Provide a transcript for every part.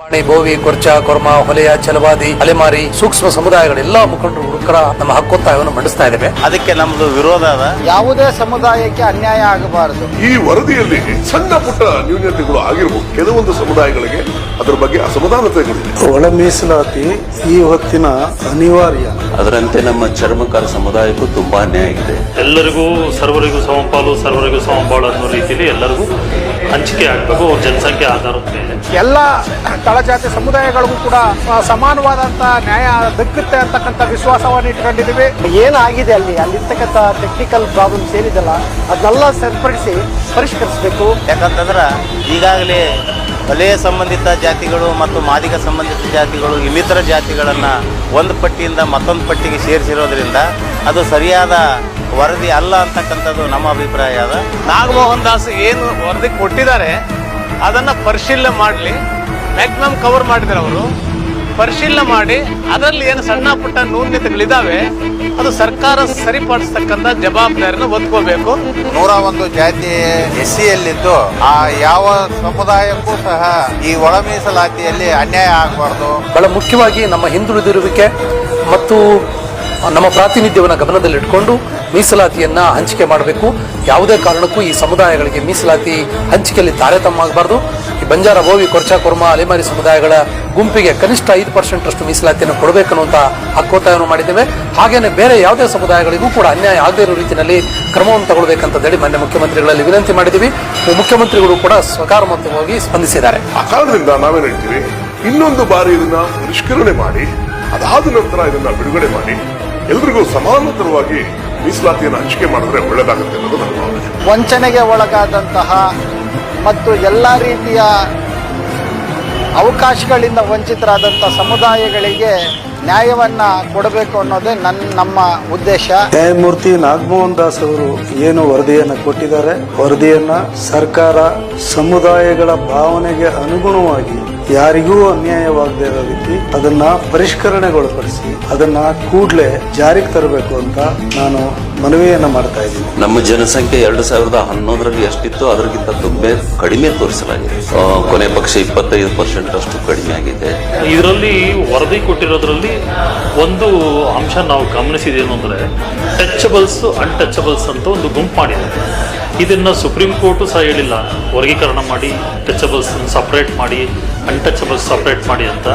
ಮಾಣಿ ಬೋವಿ ಕೊರ್ಚ ಕೊರ್ಮ ಹೊಲೆಯ ಚಲವಾದಿ ಅಲೆಮಾರಿ ಸೂಕ್ಷ್ಮ ಸಮುದಾಯಗಳೆಲ್ಲ ಮುಖಂಡರು ಹುಡುಕರ ನಮ್ಮ ಹಕ್ಕೊತ್ತಾಯವನ್ನು ಮಂಡಿಸ್ತಾ ಇದ್ದೇವೆ. ಅದಕ್ಕೆ ನಮ್ದು ವಿರೋಧ ಅದ. ಯಾವುದೇ ಸಮುದಾಯಕ್ಕೆ ಅನ್ಯಾಯ ಆಗಬಾರದು. ಈ ವರದಿಯಲ್ಲಿ ಸಣ್ಣ ಪುಟ್ಟ ನ್ಯೂನ್ಯತೆಗಳು ಆಗಿರಬಹುದು ಕೆಲವೊಂದು ಸಮುದಾಯಗಳಿಗೆ ಅದರ ಬಗ್ಗೆ ಅಸಮಾಧಾನತೆಗಳಿವೆ ಒಳ ಮೀಸಲಾತಿ ಈ ಹೊತ್ತಿನ ಅನಿವಾರ್ಯ. ಅದರಂತೆ ನಮ್ಮ ಚರ್ಮಕಾರ ಸಮುದಾಯಕ್ಕೂ ತುಂಬಾ ಅನ್ಯಾಯ ಇದೆ. ಎಲ್ಲರಿಗೂ ಸರ್ವರಿಗೂ ಸಮಪಾಲು ಸರ್ವರಿಗೂ ಸಮಪಾಲು ಅನ್ನೋ ರೀತಿಯಲ್ಲಿ ಎಲ್ಲರಿಗೂ ಹಂಚಿಕೆ ಆಗಬೇಕು ಅವ್ರ ಜನಸಂಖ್ಯೆ ಆಧಾರದ ಮೇಲೆ ಎಲ್ಲ ತಳಜಾತಿ ಸಮುದಾಯಗಳಿಗೂ ಕೂಡ ಸಮಾನವಾದಂಥ ಸಮಾನವಾದಂತ ನ್ಯಾಯ ದಕ್ಕುತ್ತೆ ಅಂತಕ್ಕಂಥ ವಿಶ್ವಾಸವನ್ನು ಇಟ್ಕೊಂಡಿದ್ದೀವಿ. ಏನಾಗಿದೆ ಅಲ್ಲಿ? ಅಲ್ಲಿರ್ತಕ್ಕಂಥ ಟೆಕ್ನಿಕಲ್ ಪ್ರಾಬ್ಲಮ್ಸ್ ಏನಿದೆಲ್ಲ? ಅದನ್ನೆಲ್ಲ ಸರಿಪಡಿಸಿ ಪರಿಷ್ಕರಿಸಬೇಕು. ಯಾಕಂತಂದ್ರೆ ಈಗಾಗಲೇ ವಲಯ ಸಂಬಂಧಿತ ಜಾತಿಗಳು ಮತ್ತು ಮಾದಿಗ ಸಂಬಂಧಿತ ಜಾತಿಗಳು ಇನ್ನಿತರ ಜಾತಿಗಳನ್ನು ಒಂದು ಪಟ್ಟಿಯಿಂದ ಮತ್ತೊಂದು ಪಟ್ಟಿಗೆ ಸೇರಿಸಿರೋದ್ರಿಂದ ಅದು ಸರಿಯಾದ ವರದಿ ಅಲ್ಲ ಅಂತಕ್ಕಂಥದ್ದು ನಮ್ಮ ಅಭಿಪ್ರಾಯ ಅದ. ನಾಗಮೋಹನ್ ದಾಸ್ ಏನು ವರದಿ ಕೊಟ್ಟಿದ್ದಾರೆ ಅದನ್ನು ಪರಿಶೀಲನೆ ಮಾಡಲಿ. ಮ್ಯಾಕ್ಸಿಮಮ್ ಕವರ್ ಮಾಡಿದ್ದಾರೆ ಅವರು. ಪರಿಶೀಲನೆ ಮಾಡಿ ಅದರಲ್ಲಿ ಏನು ಸಣ್ಣ ಪುಟ್ಟ ನೂನ್ಯತೆಗಳಿದ್ದಾವೆ ಅದು ಸರ್ಕಾರ ಸರಿಪಡಿಸ್ತಕ್ಕಂಥ ಜವಾಬ್ದಾರಿನ ಒತ್ಕೋಬೇಕು ನೂರ ಒಂದು ಜಾತಿ ಎಸ್ ಸಿಯಲ್ಲಿದ್ದು ಆ ಯಾವ ಸಮುದಾಯಕ್ಕೂ ಸಹ ಈ ಒಳ ಮೀಸಲಾತಿಯಲ್ಲಿ ಅನ್ಯಾಯ ಆಗಬಾರ್ದು. ಬಹಳ ಮುಖ್ಯವಾಗಿ ನಮ್ಮ ಹಿಂದುಳಿದಿರುವಿಕೆ ಮತ್ತು ನಮ್ಮ ಪ್ರಾತಿನಿಧ್ಯವನ್ನು ಗಮನದಲ್ಲಿಟ್ಟುಕೊಂಡು ಮೀಸಲಾತಿಯನ್ನು ಹಂಚಿಕೆ ಮಾಡಬೇಕು. ಯಾವುದೇ ಕಾರಣಕ್ಕೂ ಈ ಸಮುದಾಯಗಳಿಗೆ ಮೀಸಲಾತಿ ಹಂಚಿಕೆಯಲ್ಲಿ ತಾರತಮ್ಯ ಆಗಬಾರ್ದು ಈ ಬಂಜಾರ, ಬೋವಿ, ಕೊರ್ಚಾ, ಕೊರ್ಮ, ಅಲೆಮಾರಿ ಸಮುದಾಯಗಳ ಗುಂಪಿಗೆ ಕನಿಷ್ಠ ಐದು ಪರ್ಸೆಂಟ್ ಅಷ್ಟು ಮೀಸಲಾತಿಯನ್ನು ಕೊಡಬೇಕನ್ನುವಂತ ಹಕ್ಕೊತ್ತಾಯವನ್ನು ಮಾಡಿದ್ದೇವೆ. ಹಾಗೆಯೇ ಬೇರೆ ಯಾವುದೇ ಸಮುದಾಯಗಳಿಗೂ ಕೂಡ ಅನ್ಯಾಯ ಆಗದೇ ಇರೋ ರೀತಿಯಲ್ಲಿ ಕ್ರಮವನ್ನು ತಗೊಳ್ಬೇಕಂತೇಳಿ ಮಾನ್ಯ ಮುಖ್ಯಮಂತ್ರಿಗಳಲ್ಲಿ ವಿನಂತಿ ಮಾಡಿದ್ದೀವಿ. ಮುಖ್ಯಮಂತ್ರಿಗಳು ಕೂಡ ಸಕಾರಾತ್ಮಕವಾಗಿ ಸ್ಪಂದಿಸಿದ್ದಾರೆ. ಆ ಕಾರಣದಿಂದ ನಾವೇನು ಹೇಳ್ತೀವಿ? ಇನ್ನೊಂದು ಬಾರಿ ಇದನ್ನ ಪರಿಷ್ಕರಣೆ ಮಾಡಿ, ಅದಾದ ನಂತರ ಇದನ್ನ ಬಿಡುಗಡೆ ಮಾಡಿ. ಎಲ್ರಿಗೂ ಸಮಾನಾಂತರವಾಗಿ ಮೀಸಲಾತಿಯನ್ನು ಹಂಚಿಕೆ ಮಾಡಿದ್ರೆ ಒಳ್ಳೇದಾಗುತ್ತೆ ಅನ್ನೋದು ನನ್ನ ಭಾವನೆ. ವಂಚನೆಗೆ ಒಳಗಾದಂತಹ ಮತ್ತು ಎಲ್ಲ ರೀತಿಯ ಅವಕಾಶಗಳಿಂದ ವಂಚಿತರಾದಂಥ ಸಮುದಾಯಗಳಿಗೆ ನ್ಯಾಯವನ್ನ ಕೊಡಬೇಕು ಅನ್ನೋದೇ ನನ್ನ ನಮ್ಮ ಉದ್ದೇಶ. ನ್ಯಾಯಮೂರ್ತಿ ನಾಗಮೋಹನ್ ದಾಸ್ ಅವರು ಏನು ವರದಿಯನ್ನ ಕೊಟ್ಟಿದ್ದಾರೆ? ವರದಿಯನ್ನ ಸರ್ಕಾರ ಸಮುದಾಯಗಳ ಭಾವನೆಗೆ ಅನುಗುಣವಾಗಿ ಯಾರಿಗೂ ಅನ್ಯಾಯವಾಗದೇ ಇರೋ ರೀತಿ ಅದನ್ನ ಪರಿಷ್ಕರಣೆಗೊಳಪಡಿಸಿ ಅದನ್ನ ಕೂಡಲೇ ಜಾರಿಗೆ ತರಬೇಕು ಅಂತ ನಾನು ಮನವಿಯನ್ನ ಮಾಡ್ತಾ ಇದ್ದೀನಿ. ನಮ್ಮ ಜನಸಂಖ್ಯೆ ಎರಡು ಸಾವಿರದ ಹನ್ನೊಂದರಲ್ಲಿ ಎಷ್ಟಿತ್ತು ಅದಕ್ಕಿಂತ ತುಂಬೆ ಕಡಿಮೆ ತೋರಿಸಲಾಗಿದೆ. ಕೊನೆ ಪಕ್ಷ ಇಪ್ಪತ್ತೈದು ಪರ್ಸೆಂಟ್ ಅಷ್ಟು ಕಡಿಮೆ ಆಗಿದೆ. ಇದರಲ್ಲಿ ವರದಿ ಕೊಟ್ಟಿರೋದ್ರಲ್ಲಿ ಒಂದು ಅಂಶ ನಾವು ಗಮನಿಸಿದೇನು ಅಂದ್ರೆ ಟಚಬಲ್ಸ್ ಅನ್ಟಚಬಲ್ಸ್ ಅಂತ ಒಂದು ಗುಂಪು ಮಾಡಿದೆ ಇದನ್ನ ಸುಪ್ರೀಂ ಕೋರ್ಟು ಸಹ ಹೇಳಿಲ್ಲ. ವರ್ಗೀಕರಣ ಮಾಡಿ ಟಚಬಲ್ಸ್ ಸಪ್ರೇಟ್ ಮಾಡಿ ಅನ್ಟಚಬಲ್ಸ್ ಸಪ್ರೇಟ್ ಮಾಡಿ ಅಂತ.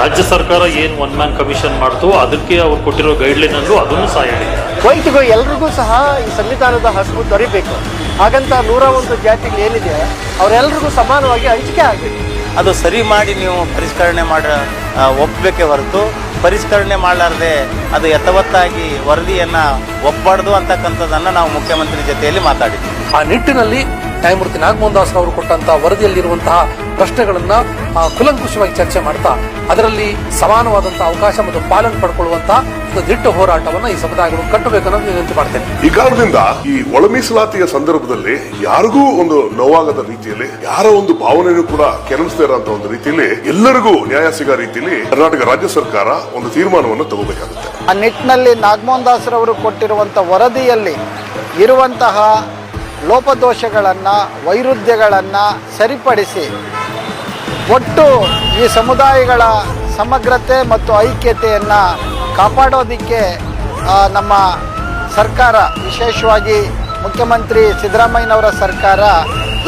ರಾಜ್ಯ ಸರ್ಕಾರ ಏನು ಒನ್ ಮ್ಯಾನ್ ಕಮಿಷನ್ ಮಾಡ್ತು ಅದಕ್ಕೆ ಅವ್ರು ಕೊಟ್ಟಿರೋ ಗೈಡ್ಲೈನ್ ಅಲ್ಲೂ ಅದನ್ನು ಸಹ ಹೇಳಿಲ್ಲ. ವೈದ್ಯಗಳು ಎಲ್ರಿಗೂ ಸಹ ಈ ಸಂವಿಧಾನದ ಹಕ್ಕು ದೊರೀಬೇಕು. ಹಾಗಂತ ನೂರ ಒಂದು ಜಾತಿಗಳು ಏನಿದೆ ಅವರೆಲ್ರಿಗೂ ಸಮಾನವಾಗಿ ಹಂಚಿಕೆ ಆಗಬೇಕು. ಅದು ಸರಿ ಮಾಡಿ ನೀವು ಪರಿಷ್ಕರಣೆ ಮಾಡ ಒಪ್ಪಬೇಕೇ ಹೊರತು ಪರಿಷ್ಕರಣೆ ಮಾಡಲಾರದೆ ಅದು ಯಥವತ್ತಾಗಿ ವರದಿಯನ್ನು ಒಪ್ಪಬಾರ್ದು ಅಂತಕ್ಕಂಥದ್ದನ್ನು ನಾವು ಮುಖ್ಯಮಂತ್ರಿ ಜೊತೆಯಲ್ಲಿ ಮಾತಾಡಿದ್ವಿ. ಆ ನಿಟ್ಟಿನಲ್ಲಿ ನ್ಯಾಯಮೂರ್ತಿ ನಾಗಮೋಹನ್ ಅವರು ಕೊಟ್ಟಂತಹ ವರದಿಯಲ್ಲಿರುವಂತಹ ಪ್ರಶ್ನೆಗಳನ್ನ ಕೂಲಂಕುಷವಾಗಿ ಚರ್ಚೆ ಮಾಡ್ತಾ, ಅದರಲ್ಲಿ ಸಮಾನವಾದಂತಹ ಅವಕಾಶ ಮತ್ತು ಪಾಲನೆ ಪಡ್ಕೊಳ್ಳುವಂತಹ ಒಂದು ದಿಟ್ಟ ಹೋರಾಟವನ್ನು ಈ ಸಮುದಾಯಗಳು ಕಟ್ಟಬೇಕನ್ನೋದು ವಿನಂತಿ ಮಾಡ್ತೇನೆ. ಈ ಕಾರಣದಿಂದ ಈ ಒಳ ಮೀಸಲಾತಿಯ ಸಂದರ್ಭದಲ್ಲಿ ಯಾರಿಗೂ ಒಂದು ನೋವಾಗದ ರೀತಿಯಲ್ಲಿ ಯಾರ ಒಂದು ಭಾವನೆಯನ್ನು ಕೂಡ ಕೆರಳಿಸದೇ ಇರೋ ಒಂದು ರೀತಿಯಲ್ಲಿ ಎಲ್ಲರಿಗೂ ನ್ಯಾಯ ಸಿಗೋ ರೀತಿಯಲ್ಲಿ ಕರ್ನಾಟಕ ರಾಜ್ಯ ಸರ್ಕಾರ ಒಂದು ತೀರ್ಮಾನವನ್ನು ತಗೋಬೇಕಾಗುತ್ತೆ. ಆ ನಿಟ್ಟಿನಲ್ಲಿ ನಾಗಮೋಹನ್ ದಾಸರವರು ಕೊಟ್ಟಿರುವಂಥ ವರದಿಯಲ್ಲಿ ಇರುವಂತಹ ಲೋಪದೋಷಗಳನ್ನು ವೈರುಧ್ಯಗಳನ್ನು ಸರಿಪಡಿಸಿ ಒಟ್ಟು ಈ ಸಮುದಾಯಗಳ ಸಮಗ್ರತೆ ಮತ್ತು ಐಕ್ಯತೆಯನ್ನು ಕಾಪಾಡೋದಕ್ಕೆ ನಮ್ಮ ಸರ್ಕಾರ ವಿಶೇಷವಾಗಿ ಮುಖ್ಯಮಂತ್ರಿ ಸಿದ್ದರಾಮಯ್ಯನವರ ಸರ್ಕಾರ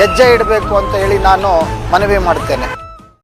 ಹೆಜ್ಜೆ ಇಡಬೇಕು ಅಂತ ಹೇಳಿ ನಾನು ಮನವಿ ಮಾಡ್ತೇನೆ.